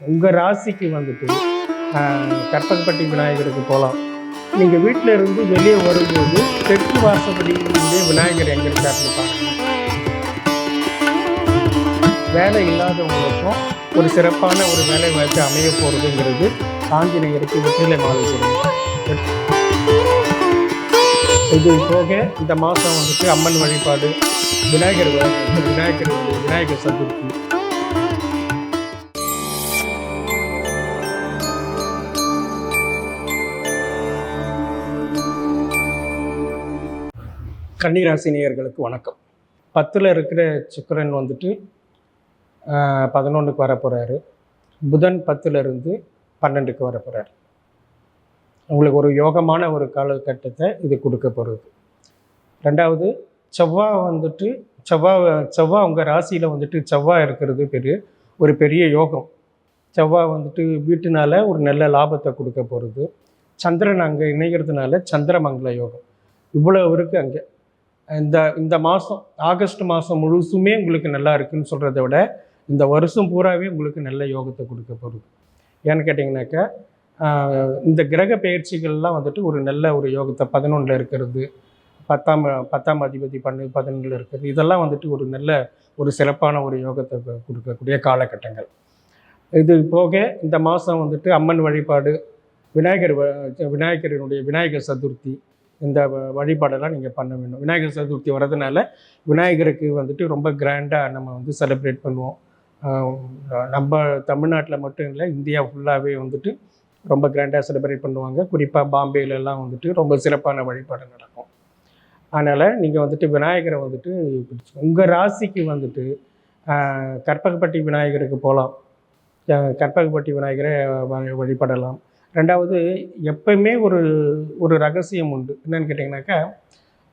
உங்கள் ராசிக்கு வந்துட்டு கற்பகப்பட்டி விநாயகருக்கு போகலாம் நீங்கள் வீட்டில் இருந்து வெளியே வரும்போது தெற்கு வாசப்படி விநாயகர் எங்கே இருக்காருன்னு பாருங்க. வேலை இல்லாதவங்களுக்கும் ஒரு சிறப்பான ஒரு வேலை வாய்ப்பு அமைய போகிறதுங்கிறது ஆஞ்சநேயருக்கு வெற்றிலை மாலை இது போக இந்த மாதம் வந்துட்டு அம்மன் வழிபாடு விநாயகர் விநாயகர் விநாயகர் சதுர்த்தி கன்னிராசி நேயர்களுக்கு வணக்கம். பத்தில் இருக்கிற சுக்கரன் வந்துட்டு பதினொன்றுக்கு வர போகிறாரு புதன் பத்துலேருந்து பன்னெண்டுக்கு வர போகிறாரு உங்களுக்கு ஒரு யோகமான ஒரு காலகட்டத்தை இது கொடுக்க போகிறது ரெண்டாவது செவ்வாய் வந்துட்டு செவ்வாய் செவ்வாய் உங்கள் ராசியில் வந்துட்டு செவ்வாய் இருக்கிறது பெரிய ஒரு பெரிய யோகம். செவ்வாய் வந்துட்டு வீட்டினால் ஒரு நல்ல லாபத்தை கொடுக்க போகிறது சந்திரன் அங்கே இணைகிறதுனால சந்திரமங்கல யோகம். இவ்வளோ இருக்குது அங்கே. இந்த இந்த மாதம் ஆகஸ்ட் மாதம் முழுசுமே உங்களுக்கு நல்லா இருக்குன்னு சொல்கிறத விட இந்த வருஷம் பூராவே உங்களுக்கு நல்ல யோகத்தை கொடுக்க போகுது. ஏன்னு கேட்டிங்கனாக்கா இந்த கிரக பயிற்சிகள்லாம் வந்துட்டு ஒரு நல்ல ஒரு யோகத்தை பதினொன்றில் இருக்கிறது பத்தாம் பத்தாம் அதிபதி பண்ணு பதினொன்றில் இருக்கிறது இதெல்லாம் வந்துட்டு ஒரு நல்ல ஒரு சிறப்பான ஒரு யோகத்தை கொடுக்கக்கூடிய காலகட்டங்கள். இது போக இந்த மாதம் வந்துட்டு அம்மன் வழிபாடு விநாயகர் வ- விநாயகரினுடைய விநாயகர் சதுர்த்தி இந்த வ- வழிபாடெல்லாம் நீங்கள் பண்ண வேணும் விநாயகர் சதுர்த்தி வரதுனால விநாயகருக்கு வந்துட்டு ரொம்ப கிராண்டாக நம்ம வந்து செலிப்ரேட் பண்ணுவோம். நம்ம தமிழ்நாட்டில் மட்டும் இல்லை இந்தியா ஃபுல்லாகவே வந்துட்டு ரொம்ப கிராண்டாக செலிப்ரேட் பண்ணுவாங்க. குறிப்பாக பாம்பேலெல்லாம் வந்துட்டு ரொம்ப சிறப்பான வழிபாடு நடக்கும். அதனால் நீங்கள் வந்துட்டு விநாயகரை வந்துட்டு உங்கள் ராசிக்கு வந்துட்டு கற்பகப்பட்டி விநாயகருக்கு போகலாம் கற்பகப்பட்டி விநாயகரை வ- வழிபடலாம். ரெண்டாவது எப்பயுமே ஒரு ஒரு ரகசியம் உண்டு. என்னன்னு கேட்டிங்கனாக்கா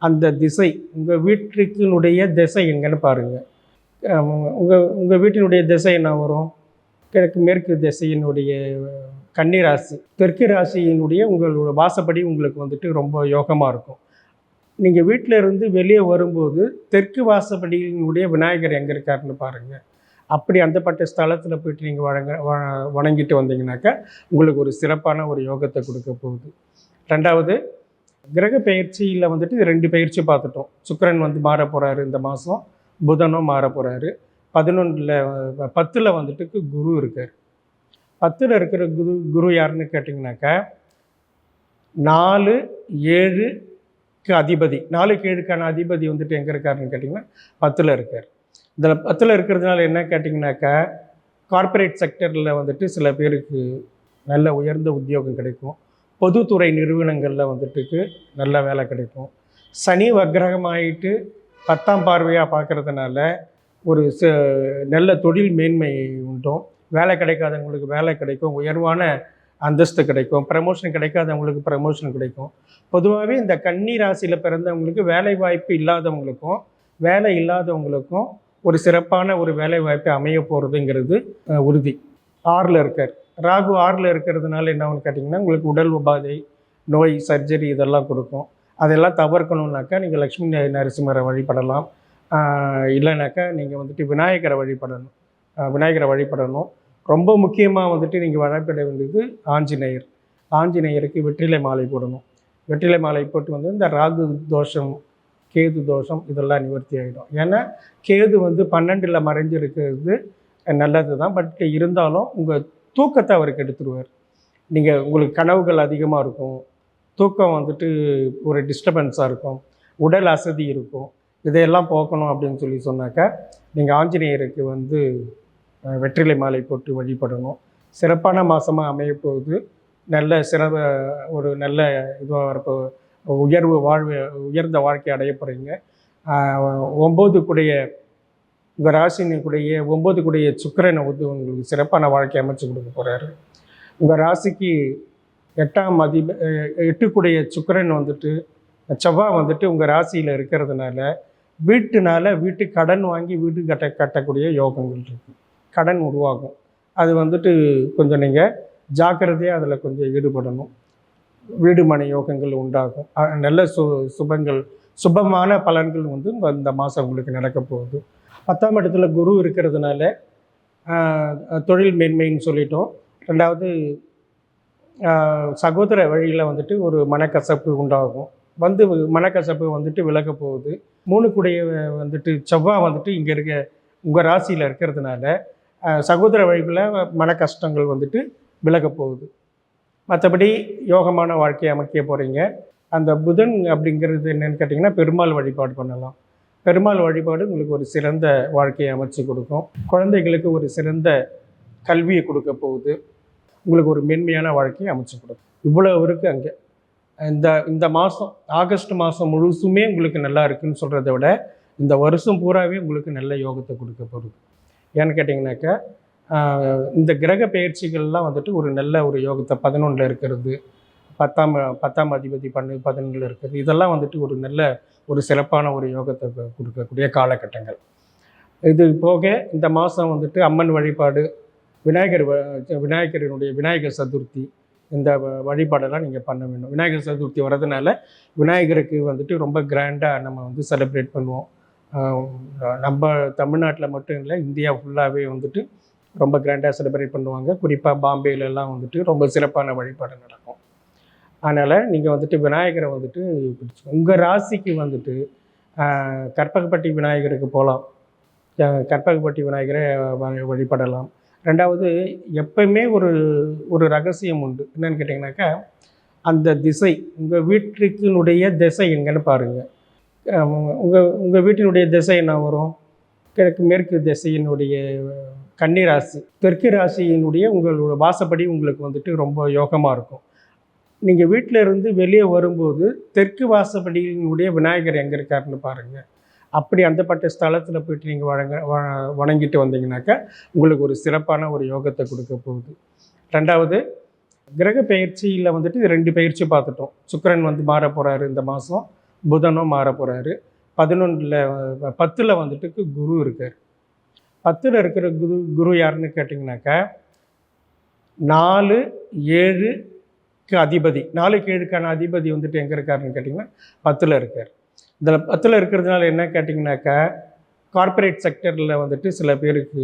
அந்த திசை உங்கள் வீட்டுக்கினுடைய திசை எங்கன்னு பாருங்கள் உங்கள் உங்கள் வீட்டினுடைய திசை என்ன வரும்? கிழக்கு மேற்கு திசையினுடைய கன்னி ராசி. தெற்கு ராசியினுடைய உங்களோட வாசப்படி உங்களுக்கு வந்துட்டு ரொம்ப யோகமாக இருக்கும். நீங்கள் வீட்டில் இருந்து வெளியே வரும்போது தெற்கு வாசப்படியினுடைய விநாயகர் எங்கே இருக்காருன்னு பாருங்கள் அப்படி அந்தப்பட்ட ஸ்தலத்தில் போயிட்டு நீங்கள் வழங்க வ- வணங்கிட்டு வந்தீங்கன்னாக்கா உங்களுக்கு ஒரு சிறப்பான ஒரு யோகத்தை கொடுக்க போகுது. ரெண்டாவது கிரக பயிற்சியில் வந்துட்டு ரெண்டு பயிற்சி பார்த்துட்டோம். சுக்கரன் வந்து மாற போகிறாரு இந்த மாதம் புதனும் மாற போகிறாரு பதினொன்றில் பத்தில் வந்துட்டு குரு இருக்கார். பத்தில் இருக்கிற குரு குரு யாருன்னு கேட்டிங்கனாக்கா நாலு ஏழுக்கு அதிபதி. நாலுக்கு ஏழுக்கான அதிபதி வந்துட்டு எங்கே இருக்காருன்னு கேட்டிங்கன்னா பத்தில் இருக்கார். இதில் பத்தில் இருக்கிறதுனால என்ன கேட்டிங்கனாக்கா கார்ப்பரேட் செக்டரில் வந்துட்டு சில பேருக்கு நல்ல உயர்ந்த உத்தியோகம் கிடைக்கும். பொதுத்துறை நிறுவனங்களில் வந்துட்டுக்கு நல்ல வேலை கிடைக்கும். சனி வக்ரகமாயிட்டு பத்தாம் பார்வையாக பார்க்கறதுனால ஒரு ச நல்ல தொழில் மேன்மை உண்டும். வேலை கிடைக்காதவங்களுக்கு வேலை கிடைக்கும். உயர்வான அந்தஸ்து கிடைக்கும். ப்ரமோஷன் கிடைக்காதவங்களுக்கு ப்ரமோஷன் கிடைக்கும். பொதுவாகவே இந்த கன்னி ராசியில் பிறந்தவங்களுக்கு வேலை வாய்ப்பு இல்லாதவங்களுக்கும் வேலை இல்லாதவங்களுக்கும் ஒரு சிறப்பான ஒரு வேலை வாய்ப்பு அமைய போகிறதுங்கிறது உறுதி. ஆறில் இருக்கார். ராகு ஆறில் இருக்கிறதுனால என்னன்னு கேட்டிங்கன்னா உங்களுக்கு உடல் உபாதை நோய் சர்ஜரி இதெல்லாம் கொடுக்கும். அதெல்லாம் தவிர்க்கணுன்னாக்கா நீங்கள் லக்ஷ்மி நரசிம்மரை வழிபடலாம். இல்லைனாக்கா நீங்கள் வந்துட்டு விநாயகரை வழிபடணும். விநாயகரை வழிபடணும். ரொம்ப முக்கியமாக வந்துட்டு நீங்கள் வழிபட வேண்டியது ஆஞ்சநேயர். ஆஞ்சநேயருக்கு வெற்றிலை மாலை போடணும். வெற்றிலை மாலை போட்டு வந்து இந்த ராகு தோஷம் கேது தோஷம் இதெல்லாம் நிவர்த்தி ஆகிடும் ஏன்னா கேது வந்து பன்னெண்டில் மறைஞ்சிருக்கிறது நல்லது தான் பட் இருந்தாலும் உங்கள் தூக்கத்தை அவர் கெடுத்துருவார் நீங்கள் உங்களுக்கு கனவுகள் அதிகமாக இருக்கும். தூக்கம் வந்துட்டு ஒரு டிஸ்டர்பன்ஸாக இருக்கும். உடல் அசதி இருக்கும். இதையெல்லாம் போக்கணும் அப்படின்னு சொல்லி சொன்னாக்கா நீங்கள் ஆஞ்சநேயருக்கு வந்து வெற்றிலை மாலை போட்டு வழிபடணும். சிறப்பான மாதமாக அமையப்போகுது. நல்ல சிறந்த ஒரு நல்ல இதுவாக வரப்போ உயர்வு வாழ்வு உயர்ந்த வாழ்க்கை அடைய போகிறீங்க ஒம்போதுக்குடைய உங்கள் ராசினுக்குடைய ஒம்பது சுக்கரனை வந்து உங்களுக்கு சிறப்பான வாழ்க்கை அமைச்சு கொடுக்க போகிறாரு உங்கள் ராசிக்கு எட்டாம் அதிப எட்டுக்குடைய சுக்கரன் வந்துட்டு செவ்வாய் வந்துட்டு உங்கள் ராசியில் இருக்கிறதுனால வீட்டுனால வீட்டு கடன் வாங்கி வீடு கட்ட கட்டக்கூடிய யோகங்கள் இருக்குது கடன் உருவாகும். அது வந்துட்டு கொஞ்சம் நீங்கள் ஜாக்கிரதையாக அதில் கொஞ்சம் ஈடுபடணும். வீடு மனை யோகங்கள் உண்டாகும். நல்ல சு சுபங்கள் சுபமான பலன்கள் வந்து இந்த மாதம் உங்களுக்கு நடக்க போகுது. பத்தாம் இடத்துல குரு இருக்கிறதுனால தொழில் மேன்மைன்னு சொல்லிட்டோம். ரெண்டாவது சகோதர வழியில் வந்துட்டு ஒரு மனக்கசப்பு உண்டாகும். வந்து மனக்கசப்பு வந்துட்டு விலக போகுது. மூணு கூடைய வந்துட்டு செவ்வாய் வந்துட்டு இங்கே இருக்க உங்கள் ராசியில் இருக்கிறதுனால சகோதர வழியில் மன கஷ்டங்கள் வந்துட்டு விலக போகுது. மற்றபடி யோகமான வாழ்க்கையை அமைக்க போகிறீங்க அந்த புதன் அப்படிங்கிறது என்னன்னு கேட்டிங்கன்னா பெருமாள் வழிபாடு பண்ணலாம். பெருமாள் வழிபாடு உங்களுக்கு ஒரு சிறந்த வாழ்க்கையை அமைச்சு கொடுக்கும். குழந்தைகளுக்கு ஒரு சிறந்த கல்வியை கொடுக்க போகுது. உங்களுக்கு ஒரு மென்மையான வாழ்க்கையை அமைச்சு கொடுக்கும். இவ்வளோ இருக்குது அங்கே. இந்த இந்த மாதம் ஆகஸ்ட் மாதம் முழுசுமே உங்களுக்கு நல்லா இருக்குன்னு சொல்கிறத விட இந்த வருஷம் பூராவே உங்களுக்கு நல்ல யோகத்தை கொடுக்க போகுது. ஏன்னு கேட்டிங்கனாக்கா இந்த கிரக பயிற்சிகள்லாம் வந்துட்டு ஒரு நல்ல ஒரு யோகத்தை பதினொன்றில் இருக்கிறது பத்தாம் பத்தாம் அதிபதி பண்ணு பதினொன்றில் இருக்கிறது. இதெல்லாம் வந்துட்டு ஒரு நல்ல ஒரு சிறப்பான ஒரு யோகத்தை கொடுக்கக்கூடிய காலகட்டங்கள். இது போக இந்த மாதம் வந்துட்டு அம்மன் வழிபாடு விநாயகர் வ- விநாயகரினுடைய விநாயகர் சதுர்த்தி இந்த வ- வழிபாடெல்லாம் நீங்கள் பண்ண வேண்டும். விநாயகர் சதுர்த்தி வர்றதுனால விநாயகருக்கு வந்துட்டு ரொம்ப கிராண்டாக நம்ம வந்து செலிப்ரேட் பண்ணுவோம். நம்ம தமிழ்நாட்டில் மட்டும் இல்லை இந்தியா ஃபுல்லாகவே வந்துட்டு ரொம்ப கிராண்டாக செலிப்ரேட் பண்ணுவாங்க. குறிப்பாக பாம்பேலெல்லாம் வந்துட்டு ரொம்ப சிறப்பான வழிபாடு நடக்கும். அதனால் நீங்கள் வந்துட்டு விநாயகரை வந்துட்டு உங்கள் ராசிக்கு வந்துட்டு கற்பகப்பட்டி விநாயகருக்கு போகலாம் கற்பகப்பட்டி விநாயகரை வழிபடலாம். ரெண்டாவது எப்பயுமே ஒரு ஒரு ரகசியம் உண்டு. என்னன்னு கேட்டிங்கனாக்கா அந்த திசை உங்கள் வீட்டுக்குனுடைய திசை எங்கன்னு பாருங்கள் உங்கள் உங்கள் வீட்டினுடைய திசை என்ன வரும்? கிழக்கு மேற்கு திசையினுடைய கன்னி ராசி. தெற்கு ராசியினுடைய உங்களோட வாசப்படி உங்களுக்கு வந்துட்டு ரொம்ப யோகமாக இருக்கும். நீங்கள் வீட்டில் இருந்து வெளியே வரும்போது தெற்கு வாசப்படியினுடைய விநாயகர் எங்கே இருக்காருன்னு பாருங்கள் அப்படி அந்தப்பட்ட ஸ்தலத்தில் போயிட்டு நீங்கள் வழங்க வ- வணங்கிட்டு வந்தீங்கன்னாக்கா உங்களுக்கு ஒரு சிறப்பான ஒரு யோகத்தை கொடுக்க போகுது. ரெண்டாவது கிரக பயிற்சியில் வந்துட்டு ரெண்டு பயிற்சி பார்த்துட்டோம். சுக்கரன் வந்து மாற போகிறாரு இந்த மாதம் புதனும் மாற போகிறாரு பதினொன்றில் பத்தில் வந்துட்டு குரு இருக்கார். பத்தில் இருக்கிற குரு குரு யாருன்னு கேட்டிங்கனாக்கா நாலு ஏழுக்கு அதிபதி. நாலுக்கு ஏழுக்கான அதிபதி வந்துட்டு எங்கே இருக்காருன்னு கேட்டிங்கன்னா பத்தில் இருக்கார். இதில் பத்தில் இருக்கிறதுனால என்ன கேட்டிங்கனாக்கா கார்ப்பரேட் செக்டரில் வந்துட்டு சில பேருக்கு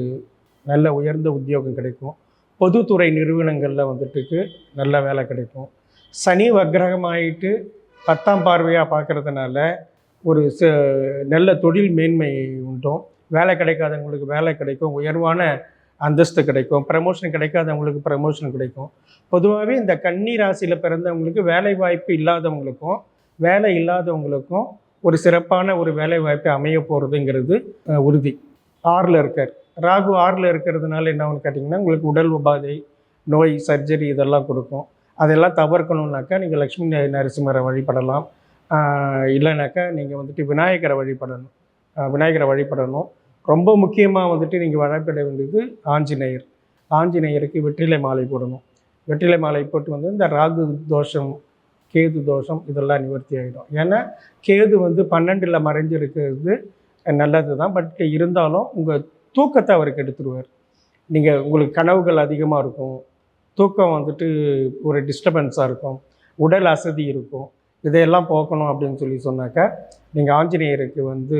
நல்ல உயர்ந்த உத்தியோகம் கிடைக்கும். பொதுத்துறை நிறுவனங்களில் வந்துட்டுக்கு நல்ல வேலை கிடைக்கும். சனி வக்ரகமாயிட்டு பத்தாம் பார்வையாக பார்க்கறதுனால ஒரு ச நல்ல தொழில் மேன்மை உண்டும். வேலை கிடைக்காதவங்களுக்கு வேலை கிடைக்கும். உயர்வான அந்தஸ்து கிடைக்கும். ப்ரமோஷன் கிடைக்காதவங்களுக்கு ப்ரமோஷன் கிடைக்கும். பொதுவாகவே இந்த கன்னி ராசியில் பிறந்தவங்களுக்கு வேலை வாய்ப்பு இல்லாதவங்களுக்கும் வேலை இல்லாதவங்களுக்கும் ஒரு சிறப்பான ஒரு வேலை வாய்ப்பு அமைய போகிறதுங்கிறது உறுதி. ஆறில் இருக்கார். ராகு ஆறில் இருக்கிறதுனால என்னன்னு கேட்டிங்கன்னா உங்களுக்கு உடல் உபாதை நோய் சர்ஜரி இதெல்லாம் கொடுக்கும். அதெல்லாம் தவிர்க்கணுன்னாக்கா நீங்கள் லக்ஷ்மி ந- நரசிம்மரை வழிபடலாம். இல்லைனாக்கா நீங்கள் வந்துட்டு விநாயகரை வழிபடணும். விநாயகரை வழிபடணும். ரொம்ப முக்கியமாக வந்துட்டு நீங்கள் வழிபட வேண்டியது ஆஞ்சநேயர். ஆஞ்சநேயருக்கு வெற்றிலை மாலை போடணும். வெற்றிலை மாலை போட்டு வந்து இந்த ராகு தோஷம் கேது தோஷம் இதெல்லாம் நிவர்த்தி ஆகிடும் ஏன்னா கேது வந்து பன்னெண்டில் மறைஞ்சிருக்கிறது நல்லது தான் பட் இருந்தாலும் உங்கள் தூக்கத்தை அவருக்கு எடுத்துருவார். நீங்கள் உங்களுக்கு கனவுகள் அதிகமாக இருக்கும். தூக்கம் வந்துட்டு ஒரு டிஸ்டர்பன்ஸாக இருக்கும். உடல் அசதி இருக்கும். இதையெல்லாம் போக்கணும் அப்படின்னு சொல்லி சொன்னாக்கா நீங்கள் ஆஞ்சநேயருக்கு வந்து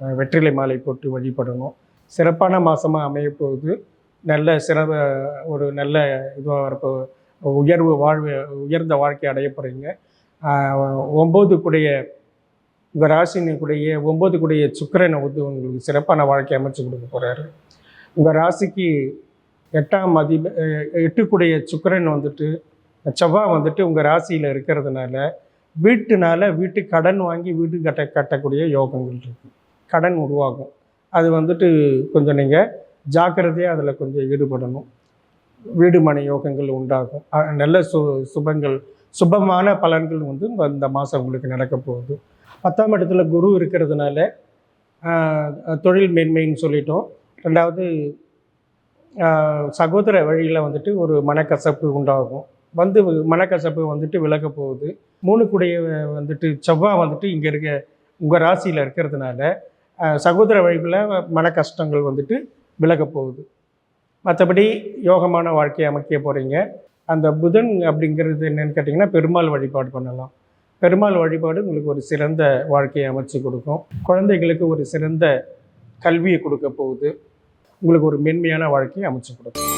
வெற்றிலை மாலை போட்டு வழிபடணும். சிறப்பான மாதமாக அமையப்போகுது. நல்ல சிறந்த ஒரு நல்ல இதுவாக வரப்போ உயர்வு வாழ்வு உயர்ந்த வாழ்க்கை அடைய போகிறீங்க ஒம்பது கூடிய உங்கள் ராசினுக்குடைய ஒம்பது கூடிய சுக்கரனை வந்து உங்களுக்கு சிறப்பான வாழ்க்கை அமைச்சு கொடுக்க போகிறாரு உங்கள் ராசிக்கு எட்டாம் அதிப எட்டுக்குடைய சுக்கரன் வந்துட்டு செவ்வாய் வந்துட்டு உங்கள் ராசியில் இருக்கிறதுனால வீட்டுனால வீட்டு கடன் வாங்கி வீடு கட்ட கட்டக்கூடிய யோகங்கள் இருக்குது கடன் உருவாகும். அது வந்துட்டு கொஞ்சம் நீங்கள் ஜாக்கிரதையாக அதில் கொஞ்சம் ஈடுபடணும். வீடு மனை யோகங்கள் உண்டாகும். நல்ல சு சுபங்கள் சுபமான பலன்கள் வந்து இந்த- மாதம் உங்களுக்கு நடக்க போகுது. பத்தாம் இடத்துல குரு இருக்கிறதுனால தொழில் மேன்மைன்னு சொல்லிட்டோம். ரெண்டாவது சகோதர வழியில் வந்துட்டு ஒரு மனக்கசப்பு உண்டாகும். வந்து மனக்கசப்பு வந்துட்டு விலக போகுது. மூணு கூடைய வந்துட்டு செவ்வாய் வந்துட்டு இங்கே இருக்க உங்கள் ராசியில் இருக்கிறதுனால சகோதர வழியில் மன கஷ்டங்கள் வந்துட்டு விலக போகுது. மற்றபடி யோகமான வாழ்க்கையை அமைக்க போகிறீங்க அந்த புதன் அப்படிங்கிறது என்னென்னு கேட்டிங்கன்னா பெருமாள் வழிபாடு பண்ணலாம். பெருமாள் வழிபாடு உங்களுக்கு ஒரு சிறந்த வாழ்க்கையை அமைச்சு கொடுக்கும். குழந்தைகளுக்கு ஒரு சிறந்த கல்வியை கொடுக்க போகுது. உங்களுக்கு ஒரு மென்மையான வாழ்க்கையை அமைச்சு கொடுக்கும்.